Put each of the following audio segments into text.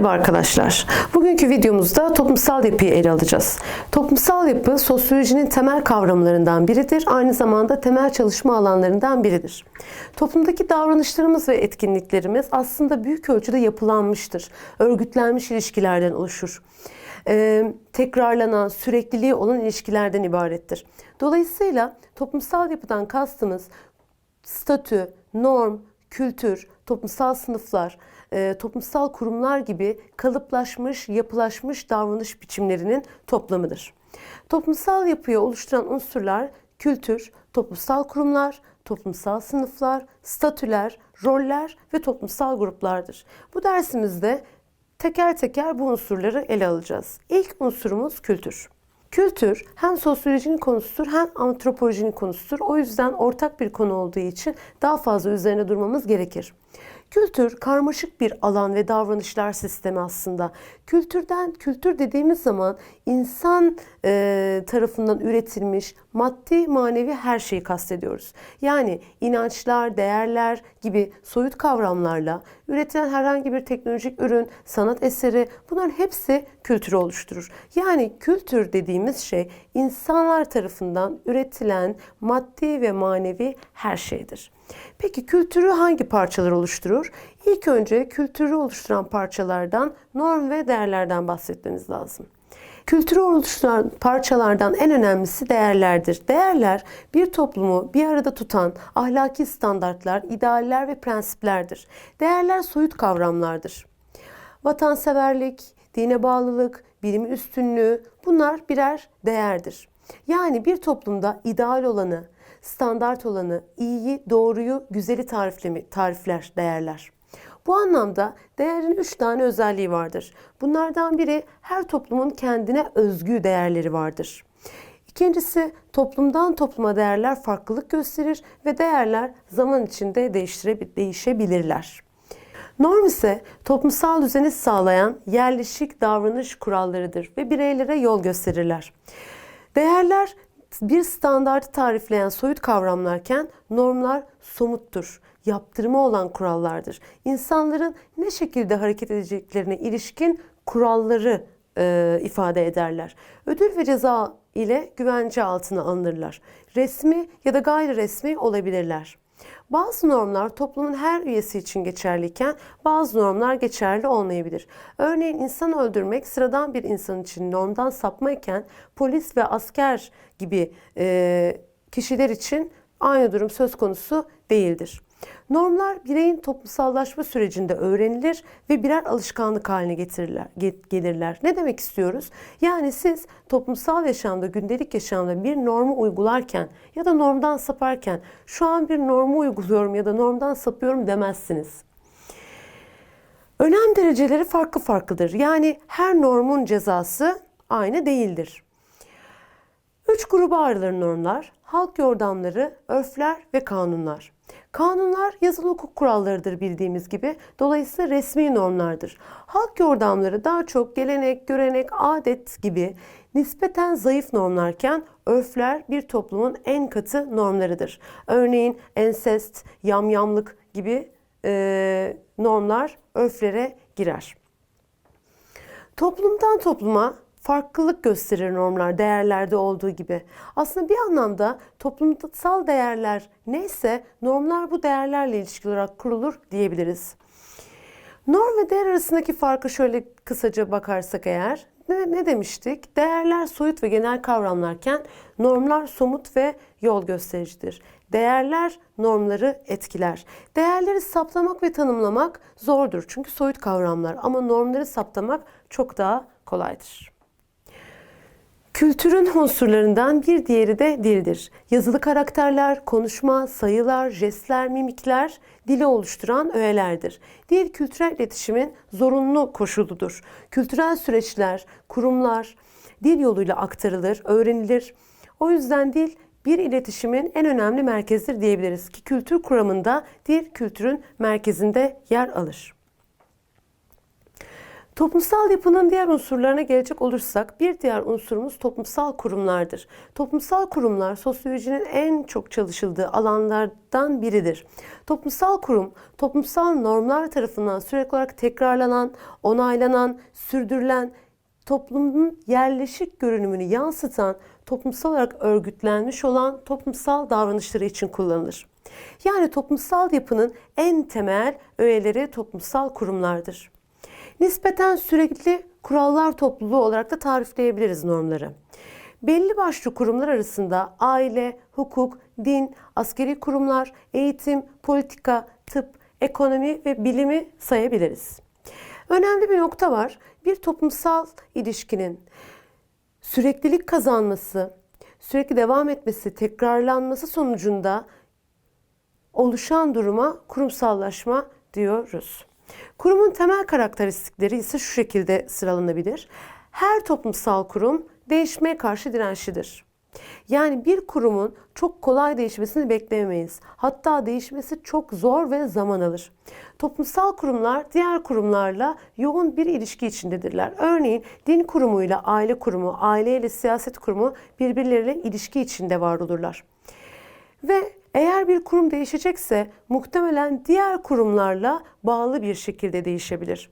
Merhaba arkadaşlar. Bugünkü videomuzda toplumsal yapıyı ele alacağız. Toplumsal yapı sosyolojinin temel kavramlarından biridir. Aynı zamanda temel çalışma alanlarından biridir. Toplumdaki davranışlarımız ve etkinliklerimiz aslında büyük ölçüde yapılanmıştır. Örgütlenmiş ilişkilerden oluşur. Ee, tekrarlanan, sürekliliği olan ilişkilerden ibarettir. Dolayısıyla toplumsal yapıdan kastımız statü, norm, kültür, toplumsal sınıflar, e, toplumsal kurumlar gibi kalıplaşmış, yapılaşmış davranış biçimlerinin toplamıdır. Toplumsal yapıyı oluşturan unsurlar kültür, toplumsal kurumlar, toplumsal sınıflar, statüler, roller ve toplumsal gruplardır. Bu dersimizde teker teker bu unsurları ele alacağız. İlk unsurumuz kültür. Kültür hem sosyolojinin konusudur hem antropolojinin konusudur. O yüzden ortak bir konu olduğu için daha fazla üzerine durmamız gerekir. Kültür karmaşık bir alan ve davranışlar sistemi aslında. Kültürden, kültür dediğimiz zaman insan e, tarafından üretilmiş maddi manevi her şeyi kastediyoruz. Yani inançlar, değerler gibi soyut kavramlarla üretilen herhangi bir teknolojik ürün, sanat eseri bunların hepsi kültürü oluşturur. Yani kültür dediğimiz şey insanlar tarafından üretilen maddi ve manevi her şeydir. Peki kültürü hangi parçalar oluşturur? İlk önce kültürü oluşturan parçalardan norm ve değerlerden bahsetmemiz lazım. Kültürü oluşturan parçalardan en önemlisi değerlerdir. Değerler bir toplumu bir arada tutan ahlaki standartlar, idealler ve prensiplerdir. Değerler soyut kavramlardır. Vatanseverlik, dine bağlılık, bilimin üstünlüğü bunlar birer değerdir. Yani bir toplumda ideal olanı, standart olanı, iyiyi, doğruyu, güzeli tarifler, değerler. Bu anlamda değerin üç tane özelliği vardır. Bunlardan biri her toplumun kendine özgü değerleri vardır. İkincisi toplumdan topluma değerler farklılık gösterir ve değerler zaman içinde değişebilirler. Norm ise toplumsal düzeni sağlayan yerleşik davranış kurallarıdır ve bireylere yol gösterirler. Değerler bir standartı tarifleyen soyut kavramlarken normlar somuttur, yaptırımı olan kurallardır. İnsanların ne şekilde hareket edeceklerine ilişkin kuralları e, ifade ederler. Ödül ve ceza ile güvence altına alınırlar. Resmi ya da gayri resmi olabilirler. Bazı normlar toplumun her üyesi için geçerliyken bazı normlar geçerli olmayabilir. Örneğin insan öldürmek sıradan bir insan için normdan sapmayken polis ve asker gibi e, kişiler için aynı durum söz konusu değildir. Normlar bireyin toplumsallaşma sürecinde öğrenilir ve birer alışkanlık haline getirirler, gelirler. Ne demek istiyoruz? Yani siz toplumsal yaşamda, gündelik yaşamda bir normu uygularken ya da normdan saparken şu an bir normu uyguluyorum ya da normdan sapıyorum demezsiniz. Önem dereceleri farklı farklıdır. Yani her normun cezası aynı değildir. Üç gruba ayrılır normlar. Halk yordamları, örfler ve kanunlar. Kanunlar yazılı hukuk kurallarıdır bildiğimiz gibi. Dolayısıyla resmi normlardır. Halk yordamları daha çok gelenek, görenek, adet gibi nispeten zayıf normlarken örfler bir toplumun en katı normlarıdır. Örneğin ensest, yamyamlık gibi e, normlar örflere girer. Toplumdan topluma farklılık gösterir normlar değerlerde olduğu gibi. Aslında bir anlamda toplumsal değerler neyse normlar bu değerlerle ilişkili olarak kurulur diyebiliriz. Norm ve değer arasındaki farkı şöyle kısaca bakarsak eğer ne, ne demiştik? Değerler soyut ve genel kavramlarken normlar somut ve yol göstericidir. Değerler normları etkiler. Değerleri saptamak ve tanımlamak zordur çünkü soyut kavramlar ama normları saptamak çok daha kolaydır. Kültürün unsurlarından bir diğeri de dildir. Yazılı karakterler, konuşma, sayılar, jestler, mimikler dili oluşturan öğelerdir. Dil kültürel iletişimin zorunlu koşuludur. Kültürel süreçler, kurumlar dil yoluyla aktarılır, öğrenilir. O yüzden dil bir iletişimin en önemli merkezidir diyebiliriz ki kültür kuramında dil kültürün merkezinde yer alır. Toplumsal yapının diğer unsurlarına gelecek olursak bir diğer unsurumuz toplumsal kurumlardır. Toplumsal kurumlar sosyolojinin en çok çalışıldığı alanlardan biridir. Toplumsal kurum, toplumsal normlar tarafından sürekli olarak tekrarlanan, onaylanan, sürdürülen, toplumun yerleşik görünümünü yansıtan, toplumsal olarak örgütlenmiş olan toplumsal davranışları için kullanılır. Yani toplumsal yapının en temel öğeleri toplumsal kurumlardır. Nispeten sürekli kurallar topluluğu olarak da tarifleyebiliriz normları. Belli başlı kurumlar arasında aile, hukuk, din, askeri kurumlar, eğitim, politika, tıp, ekonomi ve bilimi sayabiliriz. Önemli bir nokta var. Bir toplumsal ilişkinin süreklilik kazanması, sürekli devam etmesi, tekrarlanması sonucunda oluşan duruma kurumsallaşma diyoruz. Kurumun temel karakteristikleri ise şu şekilde sıralanabilir. Her toplumsal kurum değişmeye karşı dirençlidir. Yani bir kurumun çok kolay değişmesini beklemeyiz. Hatta değişmesi çok zor ve zaman alır. Toplumsal kurumlar diğer kurumlarla yoğun bir ilişki içindedirler. Örneğin din kurumuyla aile kurumu, aileyle siyaset kurumu birbirleriyle ilişki içinde var olurlar. Ve eğer bir kurum değişecekse muhtemelen diğer kurumlarla bağlı bir şekilde değişebilir.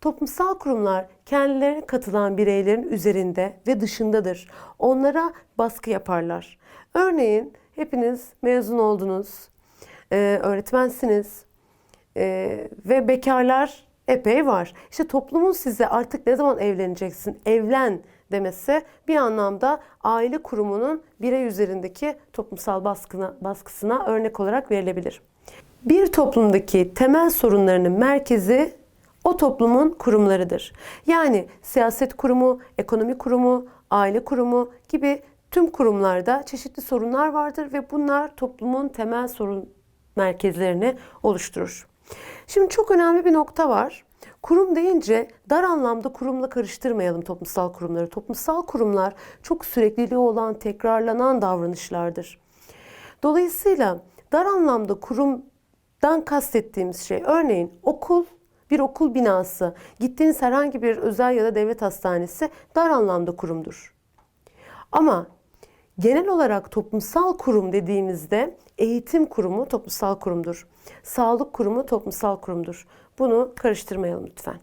Toplumsal kurumlar kendilerine katılan bireylerin üzerinde ve dışındadır. Onlara baskı yaparlar. Örneğin hepiniz mezun oldunuz, e, öğretmensiniz e, ve bekarlar epey var. İşte toplumun size artık ne zaman evleneceksin, evlen demesi bir anlamda aile kurumunun birey üzerindeki toplumsal baskına, baskısına örnek olarak verilebilir. Bir toplumdaki temel sorunlarının merkezi o toplumun kurumlarıdır. Yani siyaset kurumu, ekonomi kurumu, aile kurumu gibi tüm kurumlarda çeşitli sorunlar vardır ve bunlar toplumun temel sorun merkezlerini oluşturur. Şimdi çok önemli bir nokta var. Kurum deyince dar anlamda kurumla karıştırmayalım toplumsal kurumları. Toplumsal kurumlar çok sürekliliği olan, tekrarlanan davranışlardır. Dolayısıyla dar anlamda kurumdan kastettiğimiz şey örneğin okul, bir okul binası, gittiğiniz herhangi bir özel ya da devlet hastanesi dar anlamda kurumdur. Ama genel olarak toplumsal kurum dediğimizde eğitim kurumu toplumsal kurumdur. Sağlık kurumu toplumsal kurumdur. Bunu karıştırmayalım lütfen.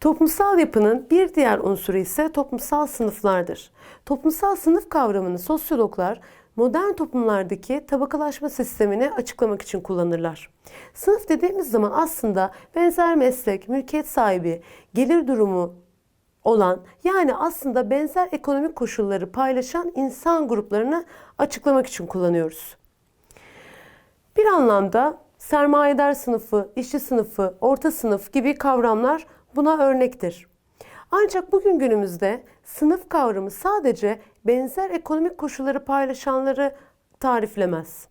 Toplumsal yapının bir diğer unsuru ise toplumsal sınıflardır. Toplumsal sınıf kavramını sosyologlar modern toplumlardaki tabakalaşma sistemini açıklamak için kullanırlar. Sınıf dediğimiz zaman aslında benzer meslek, mülkiyet sahibi, gelir durumu olan yani aslında benzer ekonomik koşulları paylaşan insan gruplarını açıklamak için kullanıyoruz. Bir anlamda sermayedar sınıfı, işçi sınıfı, orta sınıf gibi kavramlar buna örnektir. Ancak bugün günümüzde sınıf kavramı sadece benzer ekonomik koşulları paylaşanları tariflemez.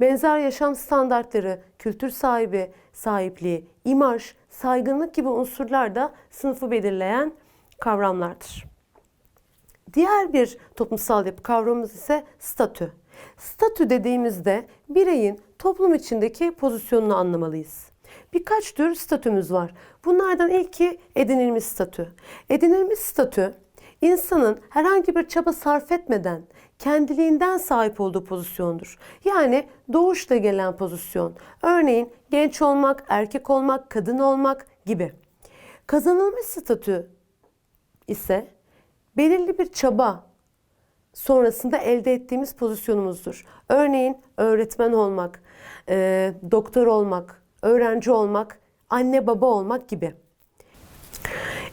Benzer yaşam standartları, kültür sahibi, sahipliği, imaj, saygınlık gibi unsurlar da sınıfı belirleyen kavramlardır. Diğer bir toplumsal yapı kavramımız ise statü. Statü dediğimizde bireyin toplum içindeki pozisyonunu anlamalıyız. Birkaç tür statümüz var. Bunlardan ilki edinilmiş statü. Edinilmiş statü insanın herhangi bir çaba sarf etmeden kendiliğinden sahip olduğu pozisyondur. Yani doğuşla gelen pozisyon. Örneğin genç olmak, erkek olmak, kadın olmak gibi. Kazanılmış statü ise belirli bir çaba sonrasında elde ettiğimiz pozisyonumuzdur. Örneğin öğretmen olmak, e, doktor olmak, öğrenci olmak, anne baba olmak gibi.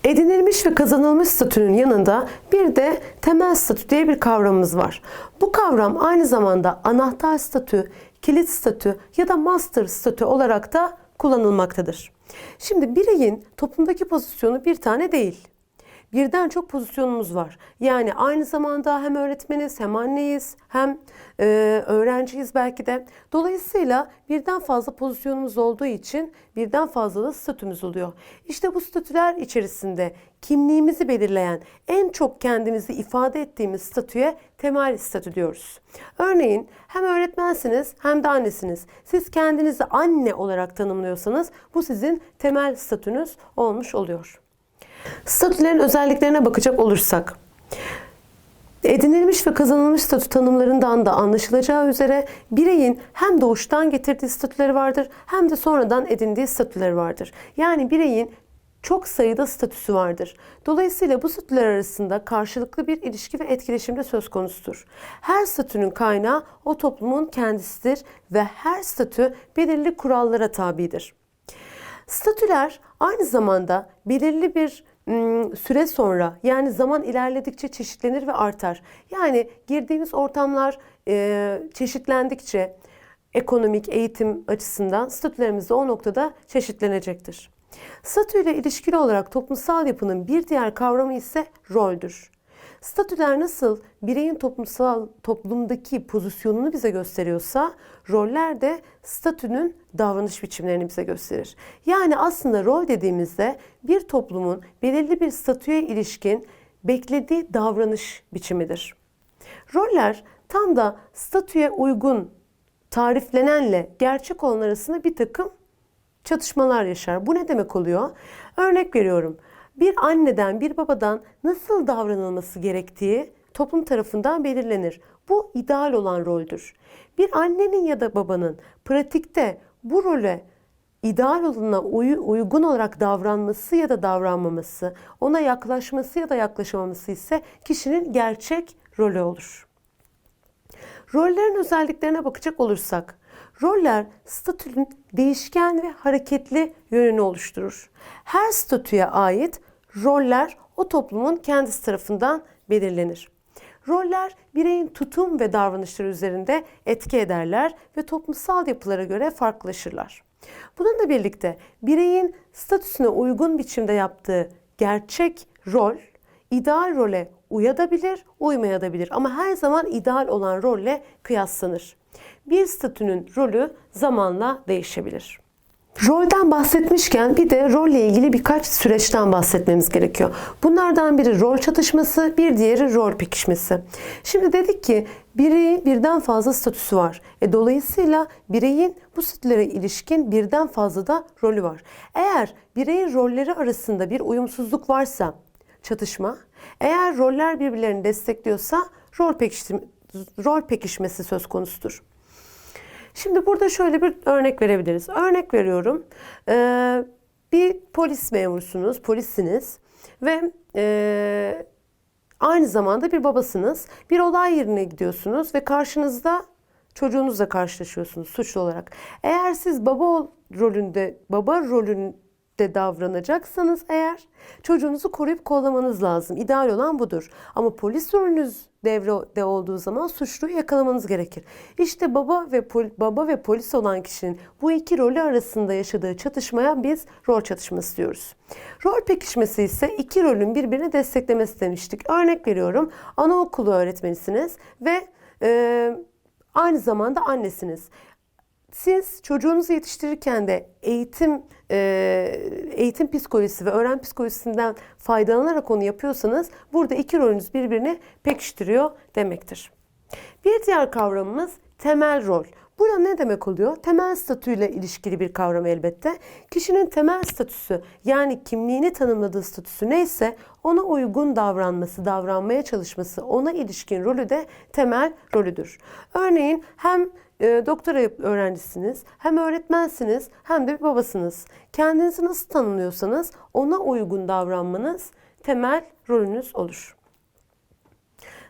Edinilmiş ve kazanılmış statünün yanında bir de temel statü diye bir kavramımız var. Bu kavram aynı zamanda anahtar statü, kilit statü ya da master statü olarak da kullanılmaktadır. Şimdi bireyin toplumdaki pozisyonu bir tane değil. Birden çok pozisyonumuz var. Yani aynı zamanda hem öğretmeniz hem anneyiz hem e, öğrenciyiz belki de. Dolayısıyla birden fazla pozisyonumuz olduğu için birden fazla da statümüz oluyor. İşte bu statüler içerisinde kimliğimizi belirleyen en çok kendimizi ifade ettiğimiz statüye temel statü diyoruz. Örneğin hem öğretmensiniz hem de annesiniz. Siz kendinizi anne olarak tanımlıyorsanız bu sizin temel statünüz olmuş oluyor. Statülerin özelliklerine bakacak olursak, edinilmiş ve kazanılmış statü tanımlarından da anlaşılacağı üzere bireyin hem doğuştan getirdiği statüleri vardır hem de sonradan edindiği statüleri vardır. Yani bireyin çok sayıda statüsü vardır. Dolayısıyla bu statüler arasında karşılıklı bir ilişki ve etkileşim de söz konusudur. Her statünün kaynağı o toplumun kendisidir ve her statü belirli kurallara tabidir. Statüler aynı zamanda belirli bir süre sonra yani zaman ilerledikçe çeşitlenir ve artar. Yani girdiğimiz ortamlar e, çeşitlendikçe ekonomik, eğitim açısından statülerimiz de o noktada çeşitlenecektir. Statüyle ilişkili olarak toplumsal yapının bir diğer kavramı ise roldür. Statüler nasıl bireyin toplumsal toplumdaki pozisyonunu bize gösteriyorsa roller de statünün davranış biçimlerini bize gösterir. Yani aslında rol dediğimizde bir toplumun belirli bir statüye ilişkin beklediği davranış biçimidir. Roller tam da statüye uygun tariflenenle gerçek olan arasında bir takım çatışmalar yaşar. Bu ne demek oluyor? Örnek veriyorum. Bir anneden, bir babadan nasıl davranılması gerektiği toplum tarafından belirlenir. Bu ideal olan roldür. Bir annenin ya da babanın pratikte bu role ideal olana uy- uygun olarak davranması ya da davranmaması, ona yaklaşması ya da yaklaşamaması ise kişinin gerçek rolü olur. Rollerin özelliklerine bakacak olursak, roller statünün değişken ve hareketli yönünü oluşturur. Her statüye ait roller o toplumun kendisi tarafından belirlenir. Roller bireyin tutum ve davranışları üzerinde etki ederler ve toplumsal yapılara göre farklılaşırlar. Bununla birlikte bireyin statüsüne uygun biçimde yaptığı gerçek rol ideal role uyabilir, uymayabilir ama her zaman ideal olan rolle kıyaslanır. Bir statünün rolü zamanla değişebilir. Rolden bahsetmişken bir de rolle ilgili birkaç süreçten bahsetmemiz gerekiyor. Bunlardan biri rol çatışması, bir diğeri rol pekişmesi. Şimdi dedik ki bireyin birden fazla statüsü var. E, dolayısıyla bireyin bu statülere ilişkin birden fazla da rolü var. Eğer bireyin rolleri arasında bir uyumsuzluk varsa çatışma, eğer roller birbirlerini destekliyorsa rol, pekiştirme, rol pekişmesi söz konusudur. Şimdi burada şöyle bir örnek verebiliriz. Örnek veriyorum. Ee, bir polis memursunuz, polissiniz ve e, aynı zamanda bir babasınız. Bir olay yerine gidiyorsunuz ve karşınızda çocuğunuzla karşılaşıyorsunuz suçlu olarak. Eğer siz baba rolünde, baba rolünde davranacaksanız eğer çocuğunuzu koruyup kollamanız lazım. İdeal olan budur. Ama polis rolünüz devrede olduğu zaman suçluyu yakalamanız gerekir. İşte baba ve pol, baba ve polis olan kişinin bu iki rolü arasında yaşadığı çatışmaya biz rol çatışması diyoruz. Rol pekişmesi ise iki rolün birbirini desteklemesi demiştik. Örnek veriyorum. Anaokulu öğretmenisiniz ve e, aynı zamanda annesiniz. Siz çocuğunuzu yetiştirirken de eğitim e, eğitim psikolojisi ve öğren psikolojisinden faydalanarak onu yapıyorsanız burada iki rolünüz birbirini pekiştiriyor demektir. Bir diğer kavramımız temel rol. Burada ne demek oluyor? Temel statüyle ilişkili bir kavram elbette. Kişinin temel statüsü yani kimliğini tanımladığı statüsü neyse ona uygun davranması, davranmaya çalışması, ona ilişkin rolü de temel rolüdür. Örneğin hem e, doktora öğrencisiniz, hem öğretmensiniz, hem de bir babasınız. Kendinizi nasıl tanımlıyorsanız ona uygun davranmanız temel rolünüz olur.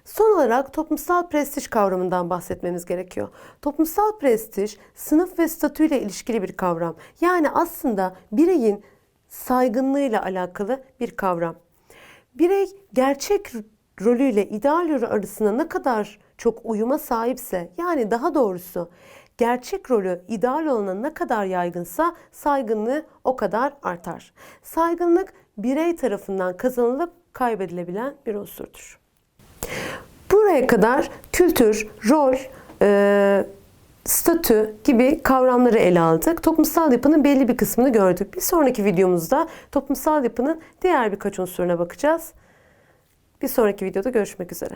Son olarak toplumsal prestij kavramından bahsetmemiz gerekiyor. Toplumsal prestij sınıf ve statüyle ilişkili bir kavram. Yani aslında bireyin saygınlığıyla alakalı bir kavram. Birey gerçek rolüyle ideal rolü arasında ne kadar çok uyuma sahipse yani daha doğrusu gerçek rolü ideal olana ne kadar yaygınsa saygınlığı o kadar artar. Saygınlık birey tarafından kazanılıp kaybedilebilen bir unsurdur. Buraya kadar kültür, rol, e, statü gibi kavramları ele aldık. Toplumsal yapının belli bir kısmını gördük. Bir sonraki videomuzda toplumsal yapının diğer birkaç unsuruna bakacağız. Bir sonraki videoda görüşmek üzere.